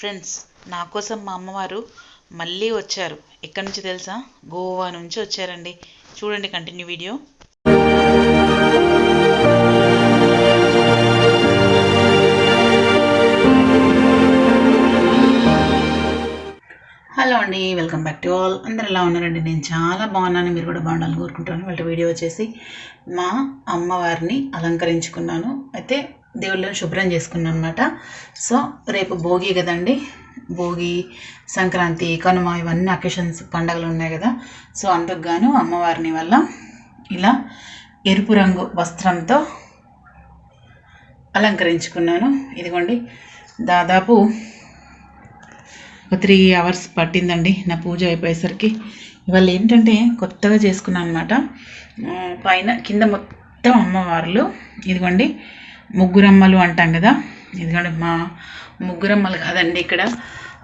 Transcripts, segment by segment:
Friends నా కోసం మా అమ్మవారు మళ్ళీ వచ్చారు. ఎక్కడి నుంచి తెలుసా? గోవా నుంచి వచ్చారండి. చూడండి కంటిన్యూ వీడియో. హలో అండి వెల్కమ్ బ్యాక్ టు ఆల్. అందరు ఎలా ఉన్నారండి? నేను చాలా బాగున్నాను. మీరు కూడా బాగుండాలని కోరుకుంటాను వాళ్ళ వీడియో వచ్చేసి మా అమ్మవారిని అలంకరించుకున్నాను. అయితే దేవుళ్ళని శుభ్రం చేసుకున్నాను అనమాట సో రేపు భోగి కదండి. భోగి సంక్రాంతి కనుమ ఇవన్నీ అకేషన్స్ పండగలు ఉన్నాయి కదా. సో అందుకు గాను అమ్మవారిని వల్ల ఇలా ఎరుపు రంగు వస్త్రంతో అలంకరించుకున్నాను. ఇదిగోండి దాదాపు ఒక త్రీ అవర్స్ పట్టిందండి నా పూజ అయిపోయేసరికి. ఇవాళ ఏంటంటే కొత్తగా చేసుకున్నాను అనమాట పైన కింద మొత్తం అమ్మవార్లు. ఇదిగోండి ముగ్గురమ్మలు అంటాం కదా. ఎందుకంటే మా ముగ్గురమ్మలు కాదండి ఇక్కడ.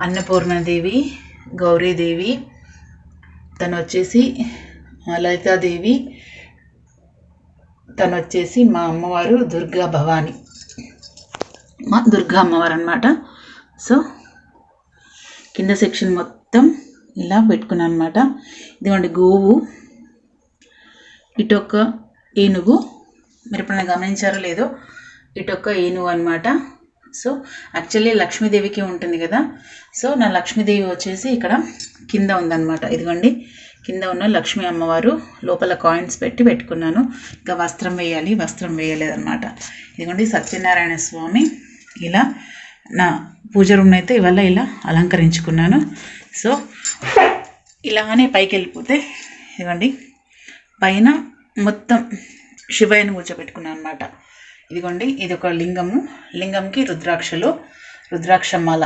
అన్నపూర్ణదేవి గౌరీదేవి తను వచ్చేసి లలితాదేవి తను వచ్చేసి మా అమ్మవారు దుర్గా భవాని. మా దుర్గా అమ్మవారు అనమాట సో కింద సెక్షన్ మొత్తం ఇలా పెట్టుకున్నాను అనమాట ఇదిగోండి గోవు ఇటొక్క ఏనుగు. మీరు ఎప్పుడైనా గమనించారో లేదో ఇటొక్క ఏనుగు అనమాట సో యాక్చువల్లీ లక్ష్మీదేవికి ఉంటుంది కదా. సో నా లక్ష్మీదేవి వచ్చేసి ఇక్కడ కింద ఉందన్నమాట. ఇదిగోండి కింద ఉన్న లక్ష్మీ అమ్మవారు లోపల కాయిన్స్ పెట్టి పెట్టుకున్నాను. ఇంకా వస్త్రం వేయాలి వస్త్రం వేయలేదన్నమాట. ఇదిగోండి సత్యనారాయణ స్వామి ఇలా నా పూజ రూమ్ని అయితే ఇవాళ ఇలా అలంకరించుకున్నాను. సో ఇలానే పైకి వెళ్ళిపోతే ఇదిగోండి పైన మొత్తం శివయ్యను కూర్చోబెట్టుకున్నాను అనమాట ఇదిగోండి ఇది ఒక లింగము. లింగంకి రుద్రాక్షలు రుద్రాక్షమాల.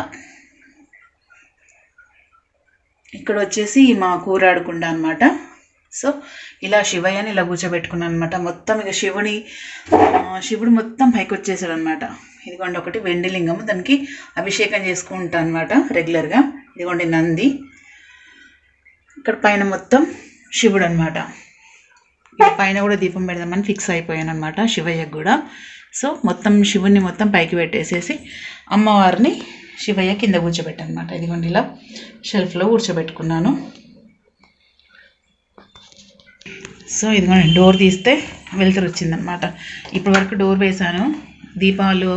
ఇక్కడ వచ్చేసి మా కూరాడుకుండ అనమాట సో ఇలా శివయ్యని ఇలా కూర్చోబెట్టుకున్నాను అనమాట మొత్తం ఇక శివుని శివుడు మొత్తం పైకి వచ్చేసాడు అనమాట ఇదిగోండి ఒకటి వెండి లింగము. దానికి అభిషేకం చేసుకుంటా అనమాట రెగ్యులర్గా. ఇదిగోండి నంది. ఇక్కడ పైన మొత్తం శివుడు అనమాట పైన కూడా దీపం పెడదామని ఫిక్స్ అయిపోయాను అనమాట శివయ్యకు కూడా. సో మొత్తం శివుణ్ణి మొత్తం పైకి పెట్టేసేసి అమ్మవారిని శివయ్య కింద కూర్చోబెట్టనమాట ఇదిగోండి ఇలా షెల్ఫ్లో కూర్చోబెట్టుకున్నాను. సో ఇదిగోండి డోర్ తీస్తే వెలుతురు వచ్చిందనమాట ఇప్పటి వరకు డోర్ వేశాను. దీపాలు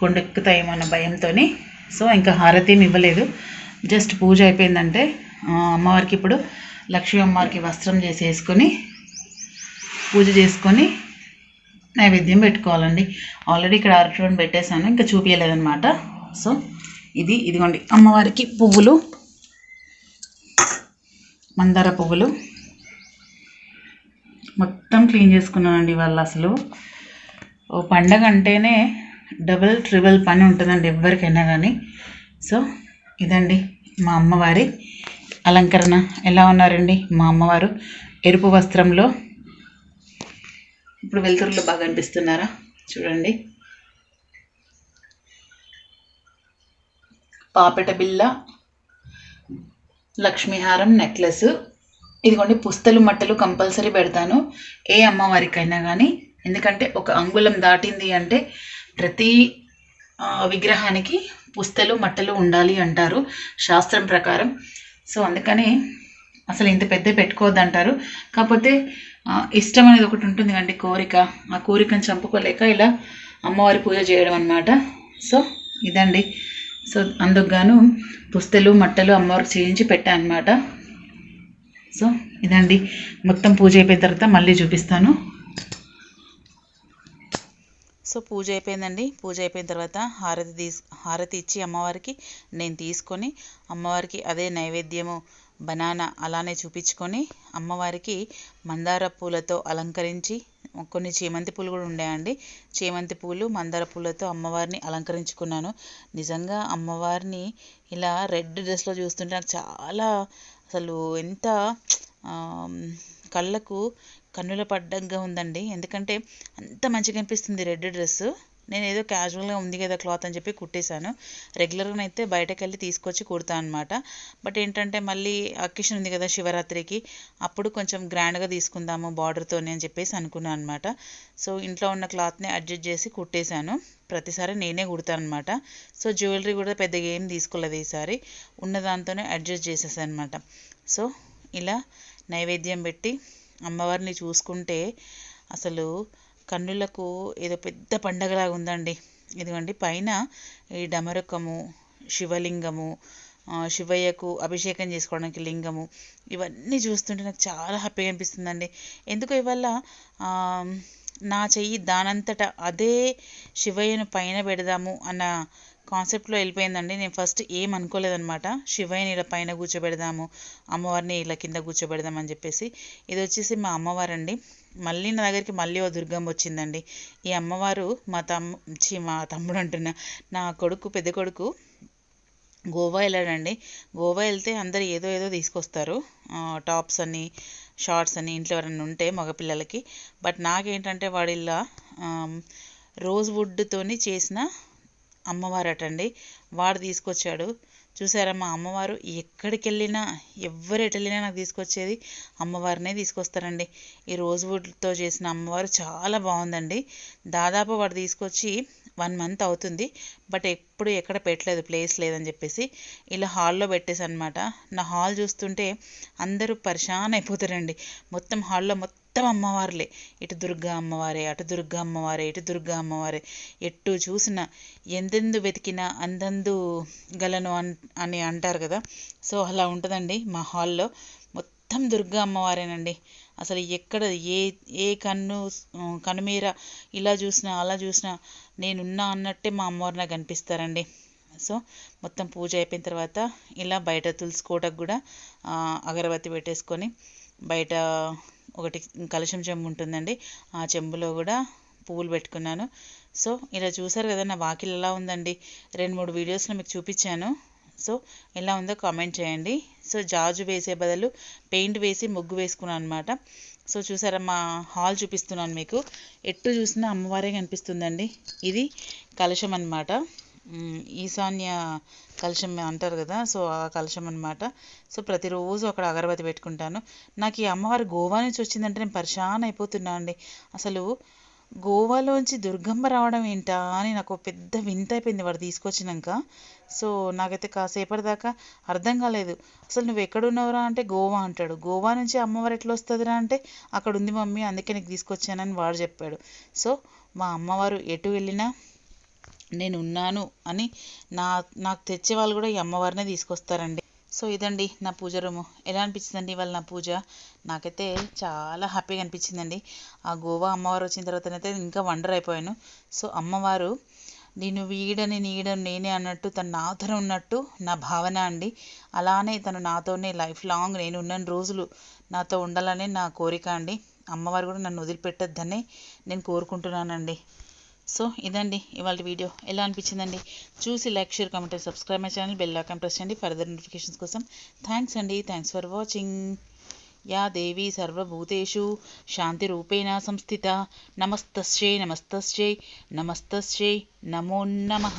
కొండెక్కుతాయేమన్న భయంతో సో ఇంకా హారతి ఇవ్వలేదు. జస్ట్ పూజ అయిపోయిందంటే అమ్మవారికి ఇప్పుడు లక్ష్మీ అమ్మవారికి వస్త్రం చేసి వేసుకొని పూజ చేసుకొని నైవేద్యం పెట్టుకోవాలండి. ఆల్రెడీ ఇక్కడ అరటిపండు పెట్టేశాను ఇంకా చూపించలేదన్నమాట సో ఇది ఇదిగోండి అమ్మవారికి పువ్వులు మందార పువ్వులు. మొత్తం క్లీన్ చేసుకున్నానండి వాళ్ళు అసలు. ఓ పండగ అంటేనే డబుల్ ట్రిబుల్ పని ఉంటుందండి ఎవరికైనా కానీ సో ఇదండి మా అమ్మవారి అలంకరణ. ఎలా ఉన్నారండి మా అమ్మవారు? ఎరుపు వస్త్రంలో ఇప్పుడు వెలుతురులో బాగా అనిపిస్తున్నారా? చూడండి. పాపెట బిల్ల లక్ష్మీహారం నెక్లెస్. ఇదిగోండి పుస్తలు మట్టలు కంపల్సరీ పెడతాను. ఏ అమ్మవారికైనా కానీ ఎందుకంటే ఒక అంగుళం దాటింది అంటే ప్రతి విగ్రహానికి పుస్తలు మట్టలు ఉండాలి అంటారు శాస్త్రం ప్రకారం. సో అందుకని అసలు ఇంత పెద్ద పెట్టుకోవద్దు అంటారు కాకపోతే ఇష్టం అనేది ఒకటి ఉంటుంది కండి కోరిక. ఆ కోరికను చంపుకోలేక ఇలా అమ్మవారి పూజ చేయడం అనమాట సో ఇదండి. సో అందుకు గాను పుస్తలు మట్టలు అమ్మవారికి చేయించి పెట్టాను అనమాట సో ఇదండి. మొత్తం పూజ అయిపోయిన తర్వాత మళ్ళీ చూపిస్తాను. సో పూజ అయిపోయిందండి. పూజ అయిపోయిన తర్వాత హారతి తీసు హారతి ఇచ్చి అమ్మవారికి నేను తీసుకొని అమ్మవారికి అదే నైవేద్యము బనానా అలానే చూపించుకొని అమ్మవారికి మందార పూలతో అలంకరించి కొన్ని చేమంతి పూలు కూడా ఉన్నాయండి చేమంతి పూలు మందార పూలతో అమ్మవారిని అలంకరించుకున్నాను. నిజంగా అమ్మవారిని ఇలా రెడ్ డ్రెస్లో చూస్తుంటే నాకు చాలా అసలు ఎంత కళ్ళకు కన్నుల పడ్డంగా ఉందండి. ఎందుకంటే అంత మంచిగా అనిపిస్తుంది రెడ్ డ్రెస్సు. నేను ఏదో క్యాజువల్గా ఉంది కదా క్లాత్ అని చెప్పి కుట్టేశాను. రెగ్యులర్గా అయితే బయటకు వెళ్ళి తీసుకొచ్చి కుడతాను అనమాట బట్ ఏంటంటే మళ్ళీ అకేషన్ ఉంది కదా శివరాత్రికి అప్పుడు కొంచెం గ్రాండ్గా తీసుకుందాము బార్డర్తోనే అని చెప్పేసి అనుకున్నాను అనమాట సో ఇంట్లో ఉన్న క్లాత్ని అడ్జస్ట్ చేసి కుట్టేశాను. ప్రతిసారి నేనే కుడతాను అనమాట సో జ్యువెలరీ కూడా పెద్దగా ఏం తీసుకోలేదు ఈసారి. ఉన్న దాంతోనే అడ్జస్ట్ చేసేసాను అనమాట సో ఇలా నైవేద్యం పెట్టి అమ్మవారిని చూసుకుంటే అసలు కన్నులకు ఏదో పెద్ద పండగలాగా ఉందండి. ఇదిగోండి పైన ఈ డమరుకము శివలింగము శివయ్యకు అభిషేకం చేసుకోవడానికి లింగము ఇవన్నీ చూస్తుంటే నాకు చాలా హ్యాపీగా అనిపిస్తుందండి. ఎందుకు ఇవల్ల నా చెయ్యి దానంతట అదే శివయ్యను పైన పెడదాము అన్న కాన్సెప్ట్లో వెళ్ళిపోయిందండి. నేను ఫస్ట్ ఏం అనుకోలేదన్నమాట. శివయ్యని ఇలా పైన కూర్చోబెడదాము అమ్మవారిని ఇలా కింద కూర్చోబెడదాం అని చెప్పేసి. ఇది వచ్చేసి మా అమ్మవారండి. మళ్ళీ నా దగ్గరికి మళ్ళీ ఓ దుర్గమ్మ వచ్చిందండి. ఈ అమ్మవారు మా తమ్ము మా తమ్ముడు అంటున్నా నా కొడుకు పెద్ద కొడుకు గోవా వెళ్ళాడండి. గోవా వెళ్తే అందరు ఏదో ఏదో తీసుకొస్తారు. టాప్స్ అని షార్ట్స్ అని ఇంట్లో ఎవరైనా ఉంటే మగపిల్లలకి. బట్ నాకేంటంటే వాడు ఇలా రోజ్ వుడ్తోని చేసిన అమ్మవారటండి. వాడు తీసుకొచ్చాడు. చూసారా మా అమ్మవారు ఎక్కడికి వెళ్ళినా ఎవరు ఎటు వెళ్ళినా నాకు తీసుకొచ్చేది అమ్మవారినే తీసుకొస్తారండి. ఈ రోజు వుడ్తో చేసిన అమ్మవారు చాలా బాగుందండి దాదాపు వాడు తీసుకొచ్చి వన్ మంత్ అవుతుంది. బట్ ఎప్పుడు ఎక్కడ పెట్టలేదు ప్లేస్ లేదని చెప్పేసి ఇలా హాల్లో పెట్టేసి అనమాట నా హాల్ చూస్తుంటే అందరూ పరిశాన్ అయిపోతారండి. మొత్తం హాల్లో మొత్తం అమ్మవార్లే. ఇటు దుర్గా అమ్మవారే అటు దుర్గా అమ్మవారే ఇటు దుర్గా అమ్మవారే. ఎటు చూసినా ఎందెందు వెతికినా అందందు గలను అన్ అని అంటారు కదా. సో అలా ఉంటుందండి మా హాల్లో. మొత్తం దుర్గా అమ్మవారేనండి. అసలు ఎక్కడ ఏ ఏ కన్ను కనుమీర ఇలా చూసినా అలా చూసినా నేనున్నా అన్నట్టే మా అమ్మవారు నాకు కనిపిస్తారండి సో మొత్తం పూజ అయిపోయిన తర్వాత ఇలా బయట తులసి కోటకు కూడా అగరబత్తి పెట్టేసుకొని బయట ఒకటి కలశం చెంబు ఉంటుందండి. ఆ చెంబులో కూడా పువ్వులు పెట్టుకున్నాను. సో ఇలా చూసారు కదా నా వాకిల్ ఎలా ఉందండి. రెండు మూడు వీడియోస్లో మీకు చూపించాను. సో ఎలా ఉందో కామెంట్ చేయండి. సో జాజు వేసే బదులు పెయింట్ వేసి ముగ్గు వేసుకున్నాను అనమాట సో చూసారా మా హాల్ చూపిస్తున్నాను మీకు. ఎటు చూసినా అమ్మవారే కనిపిస్తుందండి. ఇది కలశం అనమాట ఈశాన్య కలశం అంటారు కదా సో ఆ కలశం అనమాట సో ప్రతిరోజు అక్కడ అగరబత్తి పెట్టుకుంటాను. నాకు ఈ అమ్మవారు గోవా నుంచి వచ్చిందంటే నేను పరిశాన్ అయిపోతున్నా అండి అసలు గోవాలోంచి దుర్గమ్మ రావడం ఏంటా అని నాకు ఒక పెద్ద వింత అయిపోయింది వాడు తీసుకొచ్చినాక. సో నాకైతే కాసేపటి దాకా అర్థం కాలేదు. అసలు నువ్వు ఎక్కడున్నావురా అంటే గోవా అంటాడు. గోవా నుంచి అమ్మవారు ఎట్లా వస్తుందిరా అంటే అక్కడ ఉంది మమ్మీ అందుకే నీకు తీసుకొచ్చానని వాడు చెప్పాడు. సో మా అమ్మవారు ఎటు వెళ్ళినా నేను ఉన్నాను అని నా నాకు తెచ్చే వాళ్ళు కూడా ఈ అమ్మవారినే తీసుకొస్తారండి. సో ఇదండి నా పూజ రూము. ఎలా అనిపించిందండి ఇవాళ నా పూజ? నాకైతే చాలా హ్యాపీగా అనిపించిందండి. ఆ గోవా అమ్మవారు వచ్చిన తర్వాతనైతే ఇంకా వండర్ అయిపోయాను. సో అమ్మవారు నేను వీడని నీయడం నేనే అన్నట్టు తను నాతోనే ఉన్నట్టు నా భావన అండి. అలానే తను నాతోనే లైఫ్ లాంగ్ నేను ఉన్న రోజులు నాతో ఉండాలనే నా కోరిక అండి. అమ్మవారు కూడా నన్ను వదిలిపెట్టొద్దని నేను కోరుకుంటున్నానండి. సో ఇదండి ఇవాళ వీడియో. ఎలా అనిపించిందండి? చూసి like share comment subscribe my channel bell icon press చేయండి ఫర్దర్ నోటిఫికేషన్స్ కోసం. థ్యాంక్స్ అండి. Thanks for watching. యా దేవి సర్వభూతేషు శాంతిరూపేణ సంస్థిత. నమస్తశ్చే నమస్తస్యై నమస్తస్యై నమో నమః.